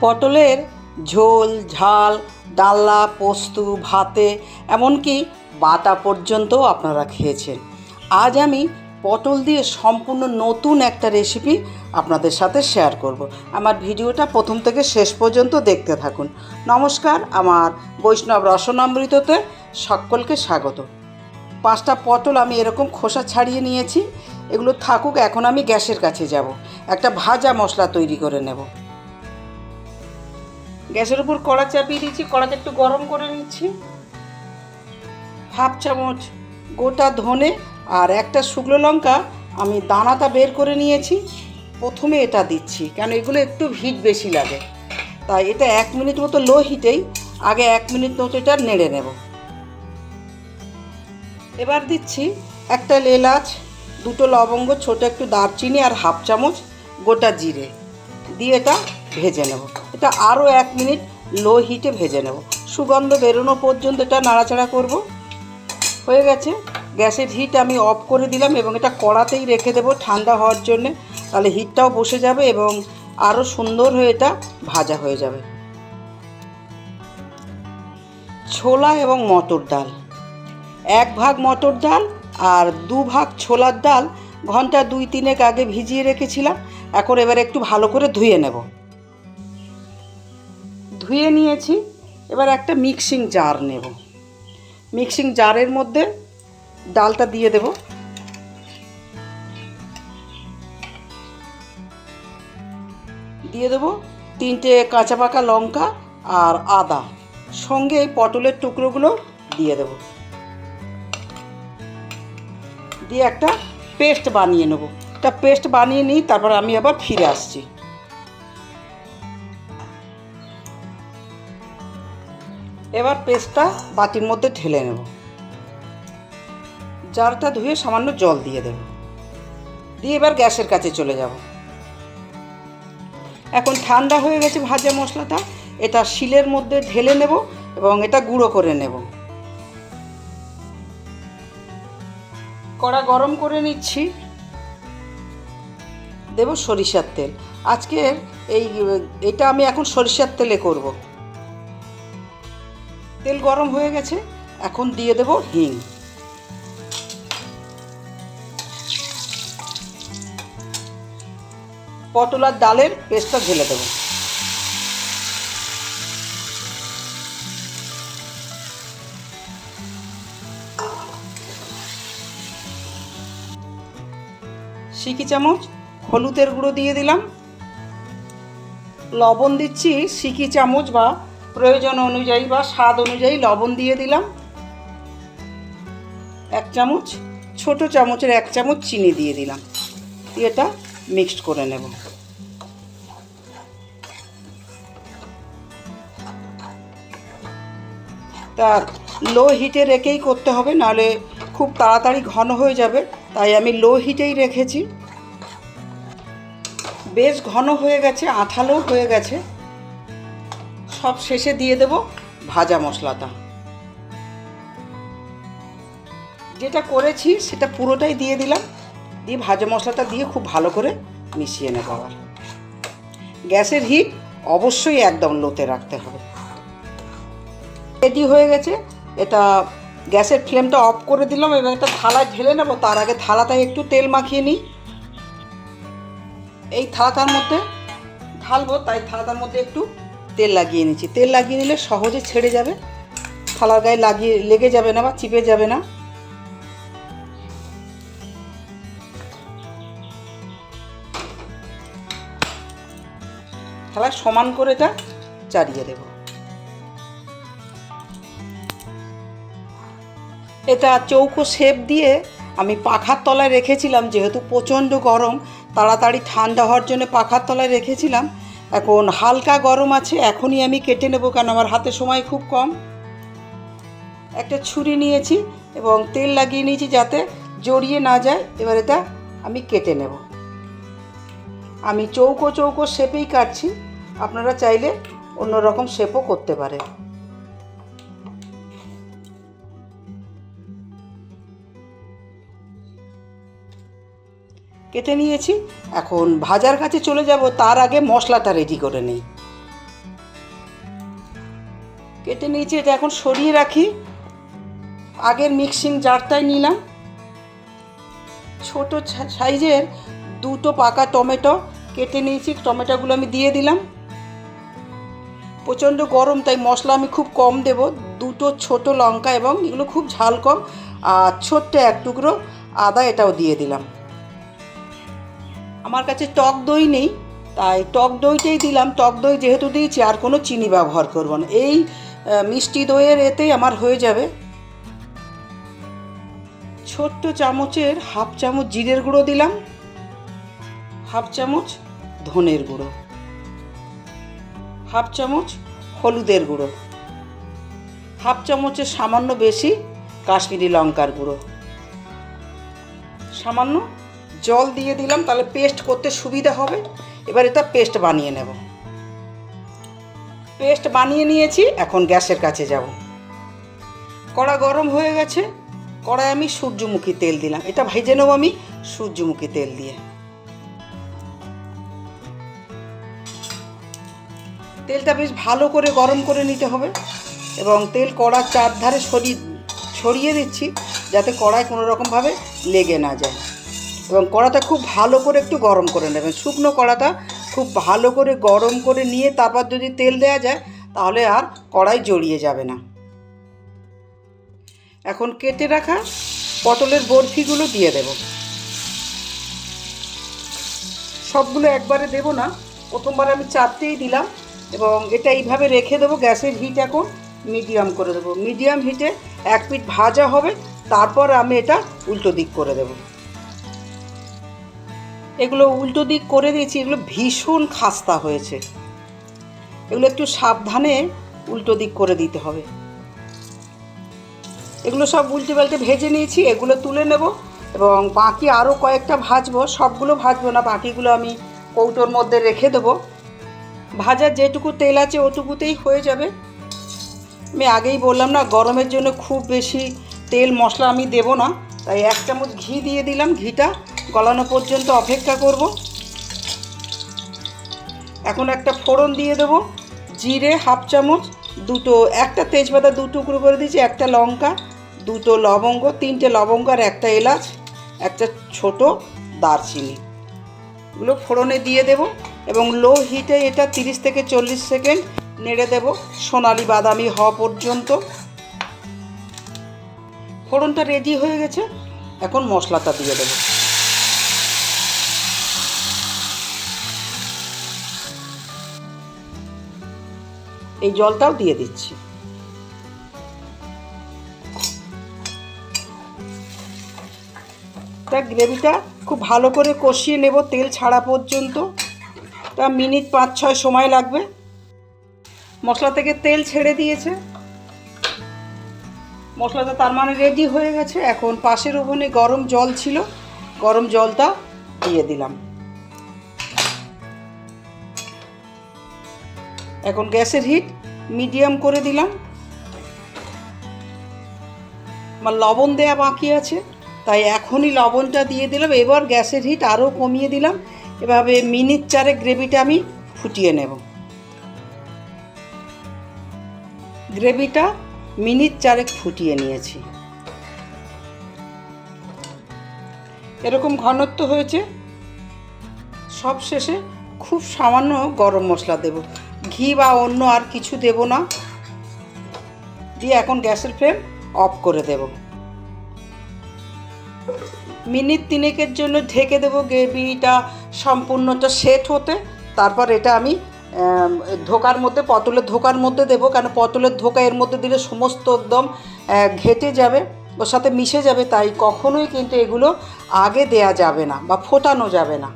পটলের ঝোল, ঝাল ডাল্লা পোস্ত, ভাতে, এমনকি বাটা পর্যন্তও আপনারা খেয়েছেন। আজ আমি পটল দিয়ে সম্পূর্ণ নতুন একটা রেসিপি আপনাদের সাথে শেয়ার করব। আমার ভিডিওটা প্রথম থেকে শেষ পর্যন্ত দেখতে থাকুন। নমস্কার, আমার বৈষ্ণব রসনামৃততে সকলকে স্বাগত। পাঁচটা পটল আমি এরকম খোসা ছাড়িয়ে নিয়েছি। এগুলো থাকুক, এখন আমি গ্যাসের কাছে যাব। একটা ভাজা মশলা তৈরি করে নেব। গ্যাসের উপর কড়া চাপিয়ে দিয়েছি, কড়াতে একটু গরম করে নিচ্ছি। হাফ চামচ গোটা ধনে আর একটা শুকনো লঙ্কা আমি দানাটা বের করে নিয়েছি। প্রথমে এটা দিচ্ছি, কেন এগুলো একটু হিট বেশি লাগে। তাই এটা এক মিনিট মতো লো হিটেই, আগে এক মিনিট মতো এটা নেড়ে নেব। এবার দিচ্ছি একটা এলাচ, দুটো লবঙ্গ, ছোট একটু দারচিনি আর হাফ চামচ গোটা জিরে। দিয়ে এটা ভেজে নেব। এটা আরও এক মিনিট লো হিটে ভেজে নেব। সুগন্ধ বেরোনো পর্যন্ত এটা নাড়াচাড়া করব। হয়ে গেছে। গ্যাসের হিট আমি অফ করে দিলাম এবং এটা কড়াতেই রেখে দেবো ঠান্ডা হওয়ার জন্যে। তাহলে হিটটাও বসে যাবে এবং আরও সুন্দর হয়ে এটা ভাজা হয়ে যাবে। ছোলা এবং মটর ডাল। এক ভাগ মটর ডাল আর দু ভাগ ছোলার ডাল ঘণ্টা দুই তিনেক আগে ভিজিয়ে রেখেছিলাম। এখন এবার একটু ভালো করে ধুয়ে নেব। ধুয়ে নিয়েছি। এবার একটা মিক্সিং জার নেব। মিক্সিং জারের মধ্যে ডালটা দিয়ে দেব। দিয়ে দেব তিনটে কাঁচা পাকা লঙ্কা আর আদা। সঙ্গে এই পটলের টুকরোগুলো দিয়ে দেব। দিয়ে একটা পেস্ট বানিয়ে নেব। একটা পেস্ট বানিয়ে নিই তারপর আমি আবার ফিরে আসছি। এবার পেস্টটা বাটির মধ্যে ঢেলে নেব। জারটা ধুয়ে সামান্য জল দিয়ে দেব। দিয়ে এবার গ্যাসের কাছে চলে যাব। এখন ঠান্ডা হয়ে গেছে ভাজা মশলাটা, এটা শিলের মধ্যে ঢেলে নেব এবং এটা গুঁড়ো করে নেব। কড়া গরম করে নিচ্ছি। দেব সরিষার তেল। আজকের এই, এটা আমি এখন সরিষার তেলে করব। তেল গরম হয়ে গেছে, এখন দিয়ে দেব হিং। পটল আর ডালের পেস্টটা ঢেলে দেবো। সিকি চামচ হলুদের গুঁড়ো দিয়ে দিলাম। লবণ দিচ্ছি সিকি চামচ বা প্রয়োজন অনুযায়ী বা স্বাদ অনুযায়ী লবণ দিয়ে দিলাম। এক চামচ, ছোট চামচের এক চামচ চিনি দিয়ে দিলাম। এটা মিক্সড করে নেব। তা লো হিটে রেখেই করতে হবে, নাহলে খুব তাড়াতাড়ি ঘন হয়ে যাবে। তাই আমি লো হিটেই রেখেছি। বেশ ঘন হয়ে গেছে, আঠালো হয়ে গেছে। সব শেষে দিয়ে দেব ভাজা মশলাটা। যেটা করেছি সেটা পুরোটাই দিয়ে দিলাম। দিয়ে ভাজা মশলাটা দিয়ে খুব ভালো করে মিশিয়ে নেব আবার। গ্যাসের হিট অবশ্যই একদম লোতে রাখতে হবে। রেডি হয়ে গেছে। এটা গ্যাসের ফ্লেমটা অফ করে দিলাম। এবং একটা থালায় ঢেলে নেব। তার আগে থালাটায় একটু তেল মাখিয়ে নিই। এই থালাটার মধ্যে ঢালবো, তাই থালাটার মধ্যে একটু তেল লাগিয়ে নিচ্ছি। তেল লাগিয়ে নিলে সহজে ছেড়ে যাবে। থালার গায়ে লাগিয়ে, লেগে যাবে না বা চিপে যাবে না। থালা সমান করে এটা চাড়িয়ে দেব। এটা চৌকো শেপ দিয়ে আমি পাখার তলায় রেখেছিলাম, যেহেতু প্রচণ্ড গরম, তাড়াতাড়ি ঠান্ডা হওয়ার জন্য পাখার তলায় রেখেছিলাম। এখন হালকা গরম আছে, এখনই আমি কেটে নেব কারণ আমার হাতে সময় খুব কম। একটা ছুরি নিয়েছি এবং তেল লাগিয়ে নিয়েছি যাতে জড়িয়ে না যায়, এবার এটা আমি কেটে নেব। আমি চৌকো চৌকো শেপেই কাটছি, আপনারা চাইলে অন্য রকম শেপও করতে পারে কেটে নিয়েছি। এখন ভাজার কাছে চলে যাব, তার আগে মশলাটা রেডি করে নিই। কেটে নিয়েছি, এটা এখন সরিয়ে রাখি। আগের মিক্সিং জারটাই নিলাম। ছোট সাইজের দুটো পাকা টমেটো কেটে নিয়েছি, টমেটোগুলো আমি দিয়ে দিলাম। প্রচণ্ড গরম, তাই মশলা আমি খুব কম দেব। দুটো ছোট লঙ্কা এবং এগুলো খুব ঝাল কম। আর ছোট্ট এক টুকরো আদা এটাও দিয়ে দিলাম। আমার কাছে টক দই নেই, তাই টক দইটাই দিলাম। টক দই যেহেতু দিয়েছি, আর কোনো চিনি ব্যবহার করব না। এই মিষ্টি দইয়ের এতেই আমার হয়ে যাবে ছোট্ট চামচের হাফ চামচ জিরের গুঁড়ো দিলাম, হাফ চামচ ধনের গুঁড়ো, হাফ চামচ হলুদের গুঁড়ো, হাফ চামচের সামান্য বেশি কাশ্মীরি লঙ্কার গুঁড়ো। সামান্য জল দিয়ে দিলাম, তাহলে পেস্ট করতে সুবিধা হবে। এবার এটা পেস্ট বানিয়ে নেব। পেস্ট বানিয়ে নিয়েছি, এখন গ্যাসের কাছে যাব। কড়া গরম হয়ে গেছে, কড়ায় আমি সূর্যমুখী তেল দিলাম। এটা ভেজে নেব আমি সূর্যমুখী তেল দিয়ে। তেলটা বেশ ভালো করে গরম করে নিতে হবে এবং তেল কড়ার চারধারে সরিয়ে ছড়িয়ে দিচ্ছি, যাতে কড়ায় কোনো রকমভাবে লেগে না যায়। এবং কড়াটা খুব ভালো করে একটু গরম করে নেবেন। শুকনো কড়াটা খুব ভালো করে গরম করে নিয়ে তারপর যদি তেল দেওয়া যায়, তাহলে আর কড়াই জড়িয়ে যাবে না। এখন কেটে রাখা পটলের বরফিগুলো দিয়ে দেব। সবগুলো একবারে দেব না। প্রথমবার আমি চারটেই দিলাম এবং এটা এইভাবে রেখে দেবো গ্যাসের হিট এখন মিডিয়াম করে দেবো। মিডিয়াম হিটে এক পিঠ ভাজা হবে, তারপর আমি এটা উল্টো দিক করে দেবো। এগুলো উল্টো দিক করে দিয়েছি, এগুলো ভীষণ খাস্তা হয়েছে। এগুলো একটু সাবধানে উল্টো দিক করে দিতে হবে। এগুলো সব উল্টে পাল্টে ভেজে নিয়েছি, এগুলো তুলে নেব এবং বাকি আরও কয়েকটা ভাজবো, সবগুলো ভাজবো না, বাকিগুলো আমি কৌটোর মধ্যে রেখে দেবো। ভাজার যেটুকু তেল আছে ওটুকুতেই হয়ে যাবে। আমি আগেই বললাম না, গরমের জন্য খুব বেশি তেল মশলা আমি দেব না, তাই এক চামচ ঘি দিয়ে দিলাম, ঘিটা। গলানো পর্যন্ত অপেক্ষা করব। এখন একটা ফোড়ন দিয়ে দেবো, জিরে হাফ চামচ, দুটো, একটা তেজপাতা দু টুকরো করে দিয়েছি, একটা লঙ্কা, দুটো লবঙ্গ, তিনটে লবঙ্গ আর একটা এলাচ, একটা ছোট দারচিনি। এগুলো ফোড়নে দিয়ে দেব এবং লো হিটে এটা তিরিশ থেকে চল্লিশ সেকেন্ড নেড়ে দেব, সোনালি বাদামি হওয়া পর্যন্ত। ফোড়নটা রেডি হয়ে গেছে, এখন মশলাটা দিয়ে দেবো। এই জলটাও দিয়ে দিচ্ছি। তা গ্রেভিটা খুব ভালো করে কষিয়ে নেব তেল ছাড়া পর্যন্ত। তা মিনিট পাঁচ ছয় সময় লাগবে। মশলা থেকে তেল ছেড়ে দিয়েছে। মশলাটা তার মানে রেডি হয়ে গেছে। এখন পাশের ওভেনে গরম জল ছিল। গরম জলটা দিয়ে দিলাম। এখন গ্যাসের হিট মিডিয়াম করে দিলাম। আমার লবণ দেয়া বাকি আছে, তাই এখনই লবণটা দিয়ে দিলাম। এবার গ্যাসের হিট আরও কমিয়ে দিলাম। এভাবে মিনিট চারে গ্রেভিটা আমি ফুটিয়ে নেব। গ্রেভিটা মিনিট চারেক ফুটিয়ে নিয়েছি। এরকম ঘনত্ব হয়েছে। সব শেষে খুব সামান্য গরম মশলা দেব। ঘি বা অন্য আর কিছু দেব না। দিয়ে এখন গ্যাসের ফ্লেম অফ করে দেব। মিনিট তিনেকের জন্য ঢেকে দেবো গ্রেভিটা সম্পূর্ণটা সেট হতে। তারপর এটা আমি ধোকার মধ্যে, পটলের ধোকার মধ্যে দেবো। কেন পটলের ধোকা এর মধ্যে দিলে সমস্ত একদম ঘেটে যাবে, ওর সাথে মিশে যাবে। তাই কখনোই কিন্তু এগুলো আগে দেয়া যাবে না বা ফোটানো যাবে না।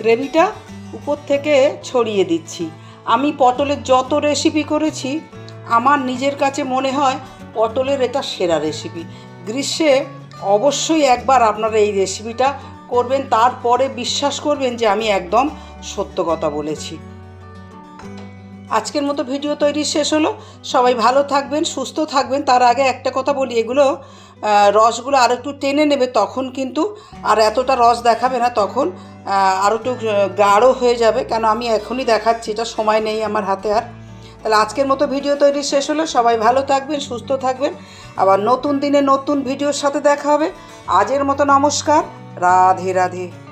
গ্রেভিটা উপর থেকে ছড়িয়ে দিচ্ছি। আমি পটলের যত রেসিপি করেছি, আমার নিজের কাছে মনে হয় পটলের এটা সেরা রেসিপি গ্রীষ্মে অবশ্যই একবার আপনারা এই রেসিপিটা করবেন, তারপরে বিশ্বাস করবেন যে আমি একদম সত্য কথা বলেছি। আজকের মতো ভিডিও তৈরি শেষ হলো। সবাই ভালো থাকবেন, সুস্থ থাকবেন। তার আগে একটা কথা বলি, এগুলো রসগুলো আর একটু টেনে নেবে, তখন কিন্তু আর এতটা রস দেখাবে না, তখন আর একটু গাঢ় হয়ে যাবে। কেন, আমি এখনই দেখাচ্ছি, এটা সময় নেই আমার হাতে আর। তাহলে আজকের মতো ভিডিও তৈরি শেষ হলো। সবাই ভালো থাকবেন, সুস্থ থাকবেন। আবার নতুন দিনে নতুন ভিডিওর সাথে দেখা হবে। আজের মতো নমস্কার। রাধে রাধে।